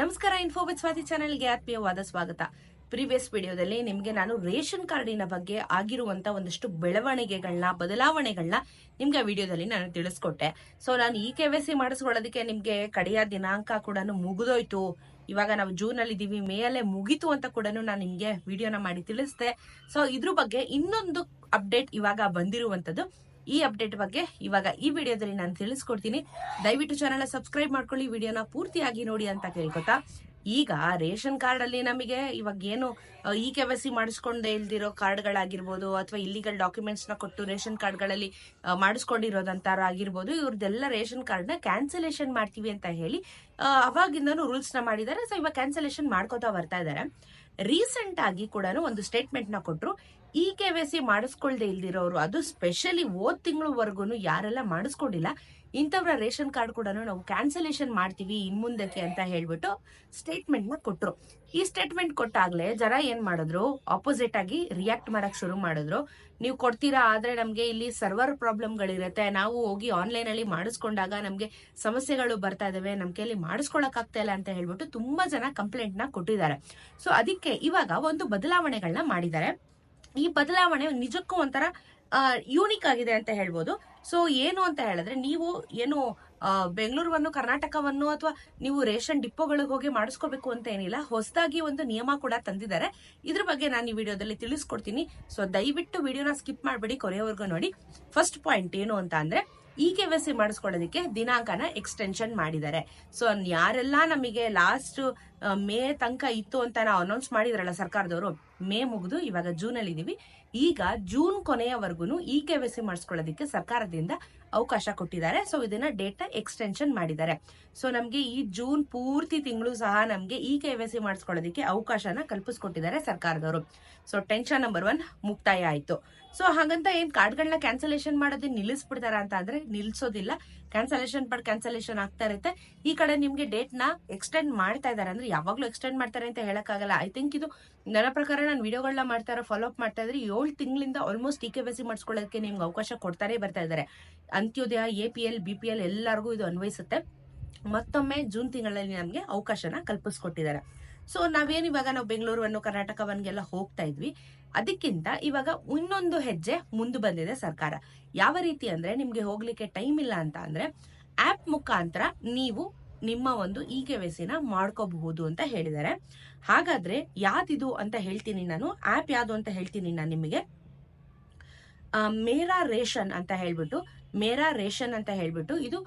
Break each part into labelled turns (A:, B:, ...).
A: ನಮಸ್ಕಾರ info with Swati ಚಾನೆಲ್ಗೆ ಆತ್ಮೀಯವಾದ ಸ್ವಾಗತ. ಪ್ರೀವಿಯಸ್ ವಿಡಿಯೋದಲ್ಲಿ ನಿಮಗೆ ನಾನು ರೇಷನ್ ಕಾರ್ಡಿನ ಬಗ್ಗೆ ಆಗಿರುವಂತ ಒಂದಷ್ಟು ಬೆಳವಣಿಗೆಗಳನ್ನ ಬದಲಾವಣೆಗಳನ್ನ ನಿಮ್ಗೆ ವಿಡಿಯೋದಲ್ಲಿ ನಾನು ತಿಳಿಸ್ಕೊಟ್ಟೆ. ಸೊ ನಾನು ಈ ಕೆ ವೈ ಸಿ ಮಾಡಿಸ್ಕೊಳ್ಳೋದಕ್ಕೆ ನಿಮ್ಗೆ ಕಡೆಯ ದಿನಾಂಕ ಕೂಡ ಮುಗಿದೋಯ್ತು. ಇವಾಗ ನಾವು ಜೂನ್ ಅಲ್ಲಿ ಇದೀವಿ ಮೇ ಅಲ್ಲೇ ಮುಗೀತು ಅಂತ ಕೂಡ ನಾನು ನಿಮ್ಗೆ ವಿಡಿಯೋನ ಮಾಡಿ ತಿಳಿಸ್ದೆ. ಸೊ ಇದ್ರ ಬಗ್ಗೆ ಇನ್ನೊಂದು ಅಪ್ಡೇಟ್ ಇವಾಗ ಬಂದಿರುವಂತದ್ದು ಈ ಅಪ್ಡೇಟ್ ಬಗ್ಗೆ ಇವಾಗ ಈ ವಿಡಿಯೋದಲ್ಲಿ ನಾನು ತಿಳಿಸ್ಕೊಡ್ತೀನಿ. ದಯವಿಟ್ಟು ಚಾನಲ್ ಸಬ್ಸ್ಕ್ರೈಬ್ ಮಾಡ್ಕೊಳ್ಳಿ, ವಿಡಿಯೋನ ಪೂರ್ತಿಯಾಗಿ ನೋಡಿ ಅಂತ ಕೇಳ್ಕೊತಾ. ಈಗ ರೇಷನ್ ಕಾರ್ಡ್ ಅಲ್ಲಿ ನಮಗೆ ಇವಾಗ ಏನು ಇ ಕೆ ವೈ ಸಿ ಮಾಡಿಸ್ಕೊಂಡೇ ಇಲ್ದಿರೋ ಕಾರ್ಡ್ಗಳಾಗಿರ್ಬೋದು ಅಥವಾ ಇಲ್ಲಿಗಲ್ ಡಾಕ್ಯುಮೆಂಟ್ಸ್ನ ಕೊಟ್ಟು ರೇಷನ್ ಕಾರ್ಡ್ಗಳಲ್ಲಿ ಮಾಡಿಸ್ಕೊಂಡಿರೋದಂತಾರ ಆಗಿರ್ಬೋದು ಇವ್ರದ್ದೆಲ್ಲ ರೇಷನ್ ಕಾರ್ಡ್ನ ಕ್ಯಾನ್ಸಲೇಷನ್ ಮಾಡ್ತೀವಿ ಅಂತ ಹೇಳಿ ಅವಾಗಿಂದನೂ ರೂಲ್ಸ್ ಮಾಡಿದ್ದಾರೆ. ಸೊ ಇವಾಗ ಕ್ಯಾನ್ಸಲೇಷನ್ ಮಾಡ್ಕೋತಾ ಬರ್ತಾ ಇದ್ದಾರೆ. ರೀಸೆಂಟ್ ಆಗಿ ಕೂಡ ಒಂದು ಸ್ಟೇಟ್ಮೆಂಟ್ನ ಕೊಟ್ರು. ಇ ಕೆ ವೈ ಸಿ ಮಾಡಿಸ್ಕೊಳ್ದೆ ಇಲ್ದಿರೋರು, ಅದು ಸ್ಪೆಷಲಿ ಓದ್ ತಿಂಗಳವರೆಗೂ ಯಾರೆಲ್ಲ ಮಾಡಿಸ್ಕೊಂಡಿಲ್ಲ, ಇಂಥವ್ರ ರೇಷನ್ ಕಾರ್ಡ್ ಕೂಡ ನಾವು ಕ್ಯಾನ್ಸಲೇಷನ್ ಮಾಡ್ತೀವಿ ಇನ್ ಮುಂದಕ್ಕೆ ಅಂತ ಹೇಳ್ಬಿಟ್ಟು ಸ್ಟೇಟ್ಮೆಂಟ್ನ ಕೊಟ್ರು. ಈ ಸ್ಟೇಟ್ಮೆಂಟ್ ಕೊಟ್ಟಾಗಲೇ ಜನ ಏನು ಮಾಡಿದ್ರು? ಆಪೋಸಿಟ್ ಆಗಿ ರಿಯಾಕ್ಟ್ ಮಾಡೋಕ್ಕೆ ಶುರು ಮಾಡಿದ್ರು. ನೀವು ಕೊಡ್ತೀರಾ? ಆದ್ರೆ ನಮಗೆ ಇಲ್ಲಿ ಸರ್ವರ್ ಪ್ರಾಬ್ಲಮ್ಗಳಿರುತ್ತೆ ನಾವು ಹೋಗಿ ಆನ್ಲೈನ್ ಅಲ್ಲಿ ಮಾಡಿಸ್ಕೊಂಡಾಗ ನಮಗೆ ಸಮಸ್ಯೆಗಳು ಬರ್ತಾ ಇದಾವೆ. ನಮ್ಮ ಕೈಯಲ್ಲಿ ಮಾಡಿಸ್ಕೊಳಕ್ ಆಗ್ತಾ ಇಲ್ಲ ಅಂತ ಹೇಳ್ಬಿಟ್ಟು ತುಂಬಾ ಜನ ಕಂಪ್ಲೇಂಟ್ನ ಕೊಟ್ಟಿದ್ದಾರೆ. ಸೊ ಅದಕ್ಕೆ ಇವಾಗ ಒಂದು ಬದಲಾವಣೆಗಳನ್ನ ಮಾಡಿದ್ದಾರೆ. ಈ ಬದಲಾವಣೆ ನಿಜಕ್ಕೂ ಒಂಥರ ಯೂನಿಕ್ ಆಗಿದೆ ಅಂತ ಹೇಳ್ಬೋದು. ಸೊ ಏನು ಅಂತ ಹೇಳಿದ್ರೆ, ನೀವು ಏನು ಬೆಂಗಳೂರನ್ನು, ಕರ್ನಾಟಕವನ್ನು ಅಥವಾ ನೀವು ರೇಷನ್ ಡಿಪೋಗಳಿಗೆ ಹೋಗಿ ಮಾಡಿಸ್ಕೋಬೇಕು ಅಂತ ಏನಿಲ್ಲ, ಹೊಸದಾಗಿ ಒಂದು ನಿಯಮ ಕೂಡ ತಂದಿದ್ದಾರೆ. ಇದ್ರ ಬಗ್ಗೆ ನಾನು ಈ ವಿಡಿಯೋದಲ್ಲಿ ತಿಳಿಸ್ಕೊಡ್ತೀನಿ. ಸೊ ದಯವಿಟ್ಟು ವಿಡಿಯೋನ ಸ್ಕಿಪ್ ಮಾಡಬೇಡಿ ಕೊನೆಯವರೆಗೂ ನೋಡಿ. ಫಸ್ಟ್ ಪಾಯಿಂಟ್ ಏನು ಅಂತ ಅಂದ್ರೆ ಇ ಕೆ ವೈ ಸಿ ಮಾಡಿಸ್ಕೊಳ್ಳೋದಕ್ಕೆ ದಿನಾಂಕನ ಎಕ್ಸ್ಟೆನ್ಷನ್ ಮಾಡಿದ್ದಾರೆ. ಸೊ ಯಾರೆಲ್ಲ ನಮಗೆ ಲಾಸ್ಟ್ ಮೇ ತನಕ ಇತ್ತು ಅಂತ ನಾವು ಅನೌನ್ಸ್ ಮಾಡಿದ್ರಲ್ಲ ಸರ್ಕಾರದವರು, ಮೇ ಮುಗಿದು ಇವಾಗ ಜೂನ್ ಅಲ್ಲಿ ಇದೀವಿ ಈಗ ಜೂನ್ ಕೊನೆಯವರೆಗೂ ಇ ಕೆ ವೈ ಸಿ ಮಾಡಿಸ್ಕೊಳ್ಳೋದಕ್ಕೆ ಸರ್ಕಾರದಿಂದ ಅವಕಾಶ ಕೊಟ್ಟಿದ್ದಾರೆ. ಸೊ ಇದನ್ನ ಡೇಟ್ ಎಕ್ಸ್ಟೆನ್ಷನ್ ಮಾಡಿದ್ದಾರೆ. ಸೊ ನಮಗೆ ಈ ಜೂನ್ ಪೂರ್ತಿ ತಿಂಗಳು ಸಹ ನಮಗೆ ಈ ಕೆ ವೈ ಸಿ ಮಾಡಿಸ್ಕೊಳ್ಳೋದಕ್ಕೆ ಅವಕಾಶನ ಕಲ್ಪಿಸ್ಕೊಟ್ಟಿದ್ದಾರೆ ಸರ್ಕಾರದವರು. ಸೊ ಟೆನ್ಷನ್ ನಂಬರ್ ಒನ್ ಮುಕ್ತಾಯ ಆಯ್ತು. ಸೊ ಹಾಗಂತ ಏನು ಕಾರ್ಡ್ಗಳನ್ನ ಕ್ಯಾನ್ಸಲೇಷನ್ ಮಾಡೋದೇ ನಿಲ್ಲಿಸ್ಬಿಡ್ತಾರ ಅಂತ ಅಂದ್ರೆ ನಿಲ್ಸೋದಿಲ್ಲ. ಕ್ಯಾನ್ಸಲೇಷನ್ ಬಟ್ ಕ್ಯಾನ್ಸಲೇಷನ್ ಆಗ್ತಾ ಇರುತ್ತೆ. ಈ ಕಡೆ ನಿಮ್ಗೆ ಡೇಟ್ನ ಎಕ್ಸ್ಟೆಂಡ್ ಮಾಡ್ತಾ ಇದಾರೆ ಅಂದ್ರೆ ಯಾವಾಗ್ಲೂ ಎಕ್ಸ್ಟೆಂಡ್ ಮಾಡ್ತಾರೆ ಅಂತ ಹೇಳಕ್ಕಾಗಲ್ಲ ಐ ಥಿಂಕ್ ಇದು ನನ್ನ ಪ್ರಕಾರ ನಾನು ವಿಡಿಯೋಗಳನ್ನ ಮಾಡ್ತಾರ ಫಾಲೋ ಅಪ್ ಮಾಡ್ತಾ ಇದ್ರೆ ಏಳು ತಿಂಗಳಿಂದ almost T K B C ಮಾಡಿಸ್ಕೊಳ್ಳೋದಕ್ಕೆ ನಿಮ್ಗೆ ಅವಕಾಶ ಕೊಡ್ತಾರೆ ಬರ್ತಾ ಇದ್ದಾರೆ. Antyodaya A P L B P L ಎಲ್ಲರಿಗೂ ಇದು ಅನ್ವಯಿಸುತ್ತೆ. ಮತ್ತೊಮ್ಮೆ ಜೂನ್ ತಿಂಗಳಲ್ಲಿ ನಮಗೆ ಅವಕಾಶನ ಕಲ್ಪಿಸ್ಕೊಟ್ಟಿದ್ದಾರೆ. ಸೊ ನಾವೇನು ಇವಾಗ ನಾವು ಬೆಂಗಳೂರು ಅನ್ನೋ ಕರ್ನಾಟಕ ಒನ್ಗೆಲ್ಲ ಹೋಗ್ತಾ ಇದ್ವಿ. ಅದಕ್ಕಿಂತ ಇವಾಗ ಇನ್ನೊಂದು ಹೆಜ್ಜೆ ಮುಂದೆ ಬಂದಿದೆ ಸರ್ಕಾರ. ಯಾವ ರೀತಿ ಅಂದ್ರೆ ನಿಮ್ಗೆ ಹೋಗ್ಲಿಕ್ಕೆ ಟೈಮ್ ಇಲ್ಲ ಅಂತ ಅಂದ್ರೆ ಆಪ್ ಮುಖಾಂತರ ನೀವು ನಿಮ್ಮ ಒಂದು ಇ ಕೆ ವೈಸಿನ ಮಾಡ್ಕೋಬಹುದು ಅಂತ ಹೇಳಿದ್ದಾರೆ. ಹಾಗಾದ್ರೆ ಯಾವ್ದಿದು ಅಂತ ಹೇಳ್ತೀನಿ ನಾನು. ಆಪ್ ಯಾವ್ದು ಅಂತ ಹೇಳ್ತೀನಿ ನಾನು ನಿಮಗೆ. ಮೇರಾ ರೇಷನ್ ಅಂತ ಹೇಳ್ಬಿಟ್ಟು ಮೇರಾ ರೇಷನ್ ಅಂತ ಹೇಳ್ಬಿಟ್ಟು ಇದು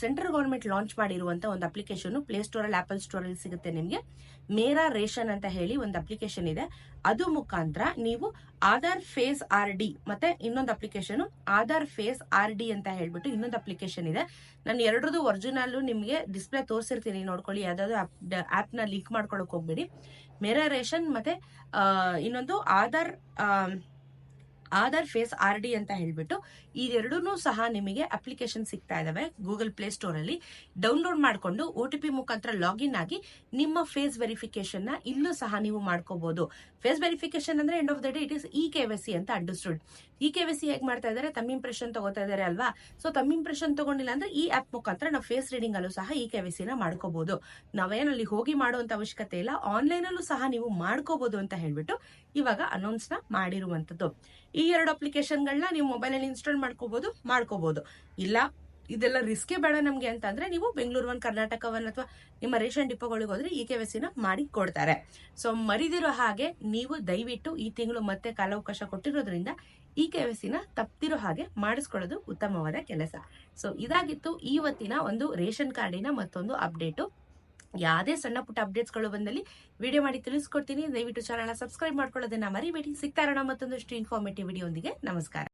A: ಸೆಂಟ್ರಲ್ ಗೌರ್ಮೆಂಟ್ ಲಾಂಚ್ ಮಾಡಿರುವಂತ ಒಂದು ಅಪ್ಲಿಕೇಶನ್ ಪ್ಲೇ ಸ್ಟೋರ್ ಅಲ್ಲಿ ಆಪಲ್ ಸ್ಟೋರ್ ಅಲ್ಲಿ ಸಿಗುತ್ತೆ ನಿಮಗೆ. ಮೇರಾ ರೇಷನ್ ಅಂತ ಹೇಳಿ ಒಂದು ಅಪ್ಲಿಕೇಶನ್ ಇದೆ. ಅದು ಮುಖಾಂತರ ನೀವು ಆಧಾರ್ ಫೇಸ್ ಆರ್ ಡಿ ಮತ್ತೆ ಇನ್ನೊಂದು application Aadhaar face R D ಅಂತ ಹೇಳ್ಬಿಟ್ಟು ಇನ್ನೊಂದು ಅಪ್ಲಿಕೇಶನ್ ಇದೆ. ನಾನು ಎರಡರದು ಒರಿಜಿನಲ್ ನಿಮಗೆ ಡಿಸ್ಪ್ಲೇ ತೋರಿಸಿರ್ತೀನಿ, ನೋಡ್ಕೊಳ್ಳಿ. ಯಾವ್ದಾದ್ರು ನ ಲಿಂಕ್ ಮಾಡ್ಕೊಳಕ್ ಹೋಗ್ಬೇಡಿ. ಮೇರಾ ರೇಷನ್ ಮತ್ತೆ ಇನ್ನೊಂದು Aadhaar Aadhaar face R D ಅಂತ ಹೇಳ್ಬಿಟ್ಟು ಇದೆರಡೂ ಸಹ ನಿಮಗೆ ಅಪ್ಲಿಕೇಶನ್ ಸಿಗ್ತಾ ಇದಾವೆ ಗೂಗಲ್ ಪ್ಲೇ ಸ್ಟೋರ್ ಅಲ್ಲಿ ಡೌನ್ಲೋಡ್ ಮಾಡಿಕೊಂಡು ಒ ಟಿ ಪಿ ಮುಖಾಂತರ ಲಾಗಿನ್ ಆಗಿ ನಿಮ್ಮ ಫೇಸ್ ವೆರಿಫಿಕೇಶನ್ನ ಇಲ್ಲೂ ಸಹ ನೀವು ಮಾಡ್ಕೋಬಹುದು ಫೇಸ್ ವೆರಿಫಿಕೇಶನ್ ಅಂದ್ರೆ end of the day it is E K C ಅಂತ understood E K Y C ಹೇಗೆ ಮಾಡ್ತಾ ಇದಾರೆ? ತಮ್ಮ ಇಂಪ್ರೆಷನ್ ತಗೋತಾ ಇದಾರೆ ಅಲ್ವಾ? ಸೊ ತಮ್ಮ ಇಂಪ್ರೆಷನ್ ತಗೊಂಡಿಲ್ಲ ಅಂದ್ರೆ ಈ ಆಪ್ ಮುಖಾಂತರ ನಾವು ಫೇಸ್ ರೀಡಿಂಗ್ ಅಲ್ಲೂ ಸಹ ಇ ಕೆ ನ ಮಾಡ್ಕೋಬಹುದು ನಾವೇನಲ್ಲಿ ಹೋಗಿ ಮಾಡುವಂತ ಅವಶ್ಯಕತೆ ಇಲ್ಲ. ಆನ್ಲೈನ್ ಅಲ್ಲೂ ಸಹ ನೀವು ಮಾಡ್ಕೋಬಹುದು ಅಂತ ಹೇಳ್ಬಿಟ್ಟು ಇವಾಗ ಅನೌನ್ಸ್ನ ಮಾಡಿರುವಂತದ್ದು. ಈ ಎರಡು ಅಪ್ಲಿಕೇಶನ್ಗಳನ್ನ ನೀವು ಮೊಬೈಲ್ ಅಲ್ಲಿ ಇನ್ಸ್ಟಾಲ್ ಮಾಡ್ಕೋಬಹುದು ಮಾಡ್ಕೋಬಹುದು ಇಲ್ಲ, ಇದೆಲ್ಲ ರಿಸ್ಕೇ ಬೇಡ ನಮ್ಗೆ ಅಂತ ಅಂದ್ರೆ ನೀವು ಬೆಂಗಳೂರು ಒನ್ ಕರ್ನಾಟಕವನ್ ಅಥವಾ ನಿಮ್ಮ ರೇಷನ್ ಡಿಪೋಗಳಿಗೆ ಹೋದ್ರೆ ಇ ಕೆ ಸಿನ ಮಾಡಿ ಕೊಡ್ತಾರೆ. ಸೊ ಮರಿದಿರೋ ಹಾಗೆ ನೀವು ದಯವಿಟ್ಟು ಈ ತಿಂಗಳು ಮತ್ತೆ ಕಾಲಾವಕಾಶ ಕೊಟ್ಟಿರೋದ್ರಿಂದ ಈ ಕೆ ನ ತಪ್ತಿರೋ ಹಾಗೆ ಮಾಡಿಸ್ಕೊಳ್ಳೋದು ಉತ್ತಮವಾದ ಕೆಲಸ. ಸೊ ಇದಾಗಿತ್ತು ಇವತ್ತಿನ ಒಂದು ರೇಷನ್ ಕಾರ್ಡಿನ ಮತ್ತೊಂದು ಅಪ್ಡೇಟು ಯಾವುದೇ ಸಣ್ಣ ಪುಟ್ಟ ಅಪ್ಡೇಟ್ಸ್ಗಳು ಬಂದಲ್ಲಿ ವಿಡಿಯೋ ಮಾಡಿ ತಿಳಿಸ್ಕೊಡ್ತೀನಿ. ದಯವಿಟ್ಟು ಚಾನಲ್ನ ಸಬ್ಸ್ಕ್ರೈಬ್ ಮಾಡ್ಕೊಳ್ಳೋದನ್ನ ಮರಿಬೇಡಿ. ಸಿಗ್ತಾ ಇರೋಣ ಮತ್ತೊಂದಷ್ಟು ಇನ್ಫಾರ್ಮೇಟಿವ್ ವಿಡಿಯೋ ನಮಸ್ಕಾರ.